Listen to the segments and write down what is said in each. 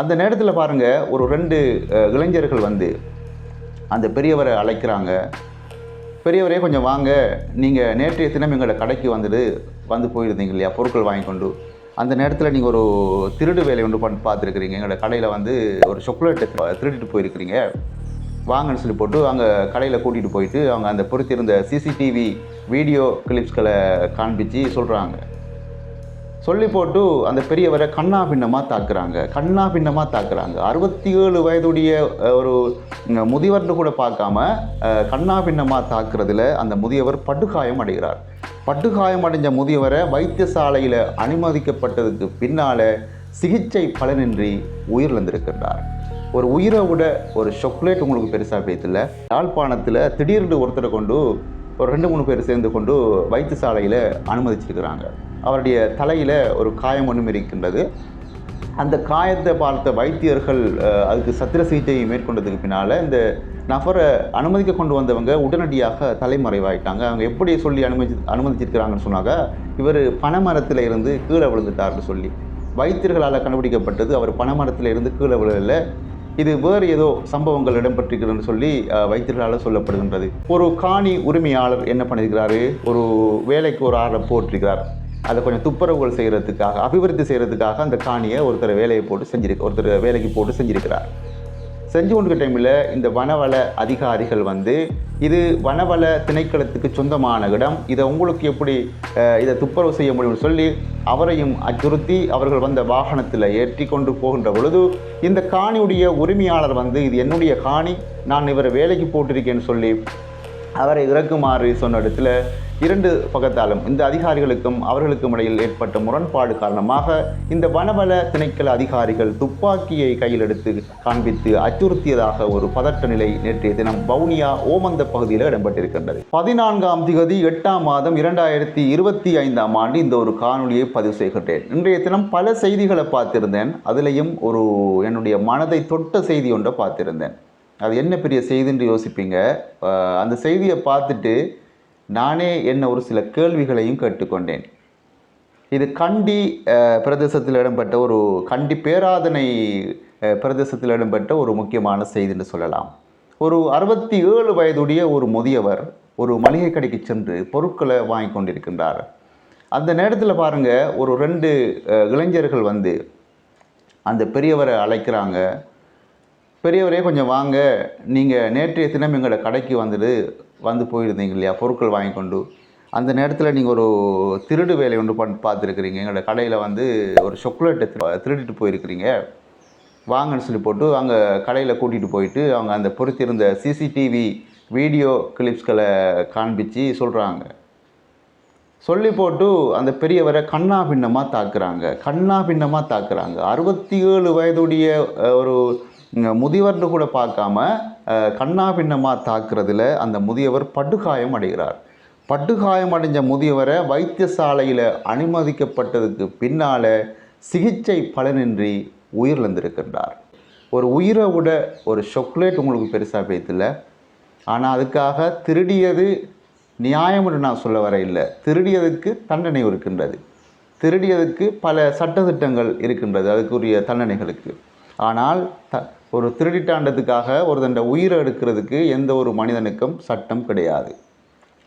அந்த நேரத்தில் பாருங்கள் ஒரு ரெண்டு இளைஞர்கள் வந்து அந்த பெரியவரை அழைக்கிறாங்க. பெரியவரே கொஞ்சம் வாங்க. நீங்கள் நேற்றைய தினம் எங்களோட கடைக்கு வந்துட்டு வந்து போயிருந்தீங்க இல்லையா? பொருட்கள் வாங்கி கொண்டு. அந்த நேரத்தில் நீங்கள் ஒரு திருடு வேலை ஒன்று பண்ணி பார்த்துருக்குறீங்க. எங்களோட கடையில் வந்து ஒரு சாக்லேட்டை திருடிட்டு போயிருக்கிறீங்க. வாங்கன்னு சொல்லி போட்டு அங்கே கடையில் கூட்டிகிட்டு போயிட்டு அவங்க அந்த பொறுத்திருந்த சிசிடிவி வீடியோ கிளிப்ஸ்களை காண்பிச்சு சொல்கிறாங்க சொல்லி போட்டு அந்த பெரியவரை கண்ணா பின்னமாக தாக்குறாங்க. கண்ணா பின்னமாக தாக்குறாங்க. அறுபத்தி ஏழு வயதுடைய ஒரு முதியவர்னு கூட பார்க்காம கண்ணா பின்னமாக தாக்குறதுல அந்த முதியவர் படுகாயம் அடைகிறார். படுகாயம் அடைஞ்ச முதியவரை வைத்தியசாலையில் அனுமதிக்கப்பட்டதுக்கு பின்னால் சிகிச்சை பலனின்றி உயிரிழந்திருக்கின்றார். ஒரு உயிரை விட ஒரு சாக்லேட் உங்களுக்கு பெருசாக பேத்துல யாழ்ப்பாணத்தில் திடீர்னு ஒருத்தரை கொண்டு ஒரு ரெண்டு மூணு பேர் சேர்ந்து கொண்டு வைத்தியசாலையில் அனுமதிச்சிருக்கிறாங்க. அவருடைய தலையில் ஒரு காயம் ஒன்றும் இருக்கின்றது. அந்த காயத்தை பார்த்த வைத்தியர்கள் அதுக்கு சத்திர சிகிச்சையை மேற்கொண்டதுக்கு பின்னால் இந்த நபரை அனுமதிக்க கொண்டு வந்தவங்க உடனடியாக தலைமறைவாயிட்டாங்க. அவங்க எப்படி சொல்லி அனுமதி அனுமதிச்சிருக்கிறாங்கன்னு சொன்னாங்க இவர் பனைமரத்தில் இருந்து கீழே விழுந்துட்டார்னு சொல்லி. வைத்தியர்களால் கண்டுபிடிக்கப்பட்டது அவர் பனைமரத்தில் இருந்து கீழே விழல. இது வேறு ஏதோ சம்பவங்கள் இடம்பெற்றிருக்கிறது சொல்லி வைத்தியர்களால் சொல்லப்படுகின்றது. ஒரு காணி உரிமையாளர் என்ன பண்ணியிருக்கிறாரு? ஒரு வேலைக்கு ஒரு ஆளை போட்டிருக்கிறார். அதை கொஞ்சம் துப்புரவுகள் செய்கிறதுக்காக அபிவிருத்தி செய்கிறதுக்காக அந்த காணியை ஒருத்தர் வேலையை போட்டு செஞ்சிருக்க ஒருத்தர் வேலைக்கு போட்டு செஞ்சிருக்கிறார். செஞ்சு கொண்டு டைமில் இந்த வனவள அதிகாரிகள் வந்து இது வனவள திணைக்களத்துக்கு சொந்தமான இடம். இதை உங்களுக்கு எப்படி இதை துப்புரவு செய்ய முடியும்னு சொல்லி அவரையும் அச்சுறுத்தி அவர்கள் வந்த வாகனத்தில் ஏற்றி கொண்டு போகின்ற பொழுது இந்த காணியுடைய உரிமையாளர் வந்து இது என்னுடைய காணி நான் இவரை வேலைக்கு போட்டிருக்கேன்னு சொல்லி அவரை இறக்குமாறு சொன்ன இடத்துல இரண்டு பக்கத்தாலும் இந்த அதிகாரிகளுக்கும் அவர்களுக்கும் இடையில் ஏற்பட்ட முரண்பாடு காரணமாக இந்த வனவள திணைக்கள அதிகாரிகள் துப்பாக்கியை கையில் எடுத்து காண்பித்து அச்சுறுத்தியதாக ஒரு பதட்ட நிலை நேற்றைய தினம் வவுனியா ஓமந்த பகுதியில் இடம்பெற்றிருக்கின்றது. பதினான்காம் திகதி எட்டாம் மாதம் இரண்டாயிரத்தி இருபத்தி ஐந்தாம் ஆண்டு இந்த ஒரு காணொலியை பதிவு செய்கின்றேன். இன்றைய தினம் பல செய்திகளை பார்த்திருந்தேன். அதிலையும் ஒரு என்னுடைய மனதை தொட்ட செய்தி ஒன்றை பார்த்திருந்தேன். அது என்ன பெரிய செய்தின்னு யோசிப்பீங்க? அந்த செய்தியை பார்த்துட்டு நானே என்ன ஒரு சில கேள்விகளையும் கேட்டுக்கொண்டேன். இது கண்டி பிரதேசத்தில் இடம்பெற்ற ஒரு கண்டி பேராதனை பிரதேசத்தில் இடம்பெற்ற ஒரு முக்கியமான செய்தின்னு சொல்லலாம். ஒரு அறுபத்தி ஏழு வயதுடைய ஒரு முதியவர் ஒரு மளிகை கடைக்கு சென்று பொருட்களை வாங்கி கொண்டிருக்கின்றார். அந்த நேரத்தில் பாருங்கள் ஒரு ரெண்டு இளைஞர்கள் வந்து அந்த பெரியவரை அழைக்கிறாங்க. பெரியவரே கொஞ்சம் வாங்க நீங்கள் நேற்றைய தினம் எங்களோட கடைக்கு வந்துட்டு வந்து போயிருந்தீங்க இல்லையா? பொருட்கள் வாங்கி கொண்டு. அந்த நேரத்தில் நீங்கள் ஒரு திருடு வேலை ஒன்று பண்ணி பார்த்துருக்குறீங்க. எங்களோட கடையில் வந்து ஒரு சாக்லேட்டை திரு- திருடிட்டு போயிருக்கிறீங்க. வாங்கன்னு சொல்லி போட்டு அங்கே கடையில் கூட்டிகிட்டு போயிட்டு அவங்க அந்த பொறுத்திருந்த சிசிடிவி வீடியோ கிளிப்ஸ்களை காண்பிச்சு சொல்கிறாங்க சொல்லி போட்டு அந்த பெரியவரை கண்ணா பின்னமாக தாக்குறாங்க. கண்ணா பின்னமாக தாக்குறாங்க. அறுபத்தி ஏழு வயதுடைய ஒரு முதியவர்னு கூட பார்க்காம கண்ணா பின்னமாக தாக்குறதுல அந்த முதியவர் படுகாயம் அடைகிறார். படுகாயம் அடைஞ்ச முதியவரை வைத்தியசாலையில் அனுமதிக்கப்பட்டதுக்கு பின்னால் சிகிச்சை பலனின்றி உயிரிழந்திருக்கின்றார். ஒரு உயிரை விட ஒரு சாக்லேட் உங்களுக்கு பெருசாக பேத்தில்ல. ஆனால் அதுக்காக திருடியது நியாயம் என்று நான் சொல்ல வர இல்லை. திருடியதுக்கு தண்டனை இருக்கின்றது. திருடியதுக்கு பல சட்டத்திட்டங்கள் இருக்கின்றது அதுக்குரிய தண்டனைகளுக்கு. ஆனால் த ஒரு திருடிட்டாண்டதுக்காக ஒரு உயிரை எடுக்கிறதுக்கு எந்த ஒரு மனிதனுக்கும் சட்டம் கிடையாது.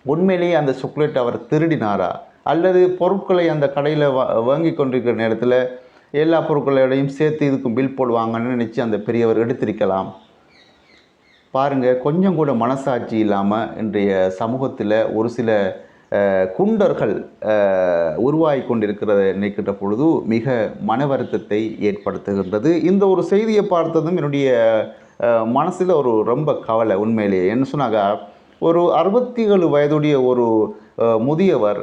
உண்மையிலேயே அந்த சாக்லேட் அவர் திருடினாரா? அல்லது பொருட்களை அந்த கடையில் வா வாங்கி கொண்டிருக்கிற நேரத்தில் எல்லா பொருட்களோடையும் சேர்த்து இதுக்கும் பில் போடுவாங்கன்னு நினச்சி அந்த பெரியவர் எடுத்திருக்கலாம். பாருங்க கொஞ்சம் கூட மனசாட்சி இல்லாமல் இன்றைய சமூகத்தில் ஒரு சில குண்டர்கள் உருவாகி கொண்டிருக்கிறத நினைக்கின்ற பொழுது மிக மன வருத்தத்தை ஏற்படுத்துகின்றது. இந்த ஒரு செய்தியை பார்த்ததும் என்னுடைய மனசில் ஒரு ரொம்ப கவலை உண்மையிலேயே. என்ன சொன்னாக்கா ஒரு அறுபத்தி ஏழு வயதுடைய ஒரு முதியவர்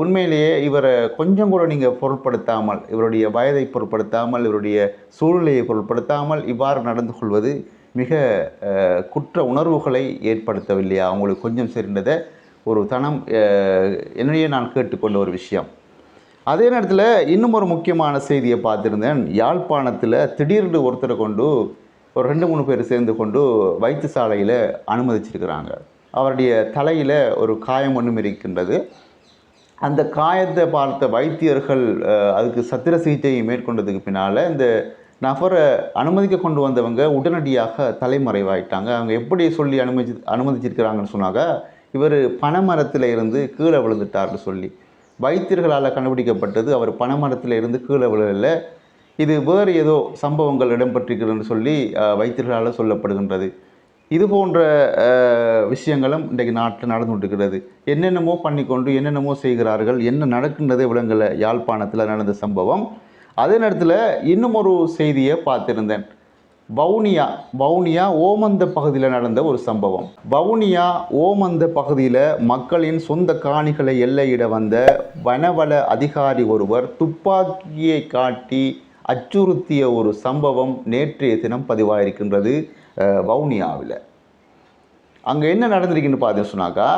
உண்மையிலேயே இவரை கொஞ்சம் கூட நீங்கள் பொருட்படுத்தாமல் இவருடைய வயதை பொருட்படுத்தாமல் இவருடைய சூழ்நிலையை பொருட்படுத்தாமல் இவ்வாறு நடந்து கொள்வது மிக குற்ற உணர்வுகளை ஏற்படுத்தவில்லையா? அவங்களுக்கு கொஞ்சம் சரிந்ததை ஒரு தனம் என்னையே நான் கேட்டுக்கொண்ட ஒரு விஷயம். அதே நேரத்தில் இன்னும் ஒரு முக்கியமான செய்தியை பார்த்துருந்தேன். யாழ்ப்பாணத்தில் திடீர்னு ஒருத்தரை கொண்டு ஒரு ரெண்டு மூணு பேர் சேர்ந்து கொண்டு வைத்தியசாலையில் அனுமதிச்சிருக்கிறாங்க. அவருடைய தலையில் ஒரு காயம் ஒன்றும் இருக்கின்றது. அந்த காயத்தை பார்த்த வைத்தியர்கள் அதுக்கு சத்திர சிகிச்சையை மேற்கொண்டதுக்கு பின்னால் இந்த நபரை அனுமதிக்க கொண்டு வந்தவங்க உடனடியாக தலைமறைவாயிட்டாங்க. அவங்க எப்படி சொல்லி அனுமதி அனுமதிச்சிருக்கிறாங்கன்னு சொன்னாங்க இவர் பனைமரத்தில் இருந்து கீழே விழுந்துட்டார்னு சொல்லி. வைத்தியர்களால் கண்டுபிடிக்கப்பட்டது அவர் பனைமரத்தில் இருந்து கீழே விழல. இது வேறு ஏதோ சம்பவங்கள் இடம்பெற்றிருக்கிறதுன்னு சொல்லி வைத்தியர்களால் சொல்லப்படுகின்றது. இது போன்ற விஷயங்களும் இன்றைக்கு நாட்டில் நடந்து கொண்டிருக்கிறது. என்னென்னமோ பண்ணிக்கொண்டு என்னென்னமோ செய்கிறார்கள் என்ன நடக்கின்றதே விலங்கல யாழ்ப்பாணத்தில் நடந்த சம்பவம். அதே நேரத்தில் இன்னும் ஒரு செய்தியை பார்த்திருந்தேன். வவுனியா வவுனியா ஓமந்த பகுதியில் நடந்த ஒரு சம்பவம். வவுனியா ஓமந்த பகுதியில் மக்களின் சொந்த காணிகளை எல்லையிட வந்த வனவள அதிகாரி ஒருவர் துப்பாக்கியை காட்டி அச்சுறுத்திய ஒரு சம்பவம் நேற்றைய தினம் பதிவாயிருக்கின்றது வவுனியாவில். அங்கே என்ன நடந்திருக்குன்னு பார்த்தீங்கன்னு சொன்னாக்கா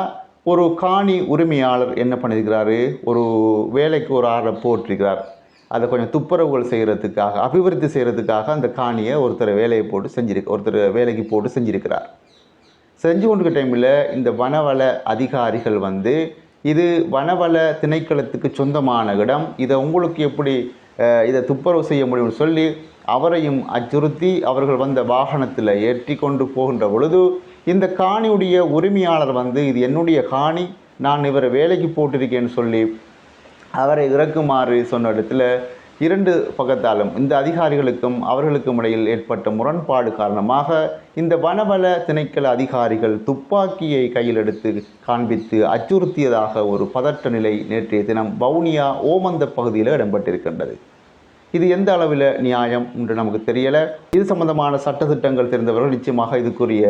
ஒரு காணி உரிமையாளர் என்ன பண்ணியிருக்கிறாரு ஒரு வேலைக்கு ஒரு ஆளை போட்டிருக்கிறார். அதை கொஞ்சம் துப்புரவுகள் செய்கிறதுக்காக அபிவிருத்தி செய்கிறதுக்காக அந்த காணியை ஒருத்தர் வேலையை போட்டு செஞ்சிருக்கு ஒருத்தர் வேலைக்கு போட்டு செஞ்சுருக்கிறார். செஞ்சு கொண்டிருக்க டைமில் இந்த வனவள அதிகாரிகள் வந்து இது வனவள திணைக்களத்துக்கு சொந்தமான இடம் இதை உங்களுக்கு எப்படி இதை துப்புரவு செய்ய முடியும்னு சொல்லி அவரையும் அச்சுறுத்தி அவர்கள் வந்த வாகனத்தில் ஏற்றி கொண்டு போகின்ற பொழுது இந்த காணியுடைய உரிமையாளர் வந்து இது என்னுடைய காணி நான் இவரை வேலைக்கு போட்டிருக்கேன்னு சொல்லி அவரை இறக்குமாறு சொன்ன இடத்துல இரண்டு பக்கத்தாலும் இந்த அதிகாரிகளுக்கும் அவர்களுக்கும் இடையில் ஏற்பட்ட முரண்பாடு காரணமாக இந்த வனவள திணைக்கள அதிகாரிகள் துப்பாக்கியை கையில் எடுத்து காண்பித்து அச்சுறுத்தியதாக ஒரு பதட்ட நிலை நேற்றைய தினம் வவுனியா ஓமந்த பகுதியில் இடம்பெற்றிருக்கின்றது. இது எந்த அளவில் நியாயம் என்று நமக்கு தெரியலை. இது சம்பந்தமான சட்டத்திட்டங்கள் தெரிந்தவர்கள் நிச்சயமாக இதுக்குரிய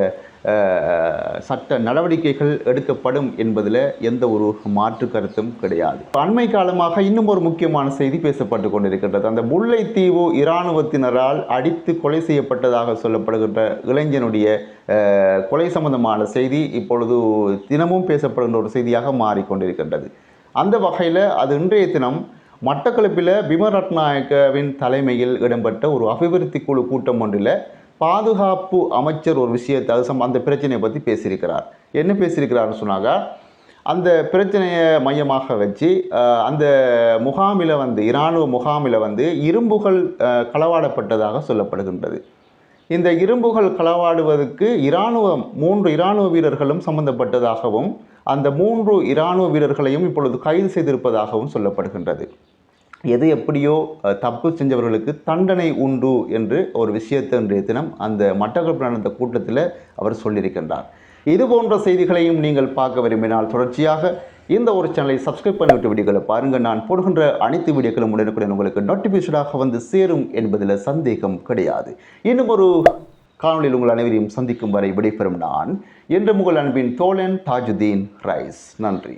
சட்ட நடவடிக்கைகள் எடுக்கப்படும் என்பதில் எந்த ஒரு மாற்று கருத்தும் கிடையாது. அண்மை காலமாக இன்னும் ஒரு முக்கியமான செய்தி பேசப்பட்டு கொண்டிருக்கின்றது. அந்த முல்லைத்தீவு இராணுவத்தினரால் அடித்து கொலை செய்யப்பட்டதாக சொல்லப்படுகின்ற இளைஞனுடைய கொலை சம்பந்தமான செய்தி இப்பொழுது தினமும் பேசப்படுகின்ற ஒரு செய்தியாக மாறிக்கொண்டிருக்கின்றது அந்த வகையில் அது இன்றைய தினம் மட்டக்களப்பில் பிமரட்நாயக்கவின் தலைமையில் இடம்பெற்ற ஒரு அபிவிருத்தி குழு கூட்டம் ஒன்றில் பாதுகாப்பு அமைச்சர் ஒரு விஷயத்தை அது சம்ப அந்த பிரச்சனையை பற்றி பேசியிருக்கிறார். என்ன பேசியிருக்கிறாருன்னு சொன்னாங்க அந்த பிரச்சனையை மையமாக வச்சு அந்த முகாமில் வந்து இராணுவ முகாமில் வந்து இரும்புகள் களவாடப்பட்டதாக சொல்லப்படுகின்றது. இந்த இரும்புகள் களவாடுவதற்கு இராணுவ மூன்று இராணுவ வீரர்களும் சம்பந்தப்பட்டதாகவும் அந்த மூன்று இராணுவ வீரர்களையும் இப்பொழுது கைது செய்திருப்பதாகவும் சொல்லப்படுகின்றது. எது எப்படியோ தப்பு செஞ்சவர்களுக்கு தண்டனை உண்டு என்று ஒரு விஷயத்தை இன்றைய தினம் அந்த மட்டக்களப்பு நடந்த கூட்டத்தில் அவர் சொல்லியிருக்கின்றார். இது போன்ற செய்திகளையும் நீங்கள் பார்க்க விரும்பினால் தொடர்ச்சியாக இந்த ஒரு சேனலை சப்ஸ்கிரைப் பண்ணிவிட்டு வீடியோக்களை பாருங்கள். நான் போடுகின்ற அனைத்து வீடியோக்களும் உடனுக்குடன் உங்களுக்கு நோட்டிஃபிகேஷனாக வந்து சேரும் என்பதில் சந்தேகம் கிடையாது. இன்னும் ஒரு காணொலியில் உங்கள் அனைவரையும் சந்திக்கும் வரை விடைபெறும் நான் என்று உங்கள் அன்பின் தோழன் தாஜுதீன் ரைஸ். நன்றி.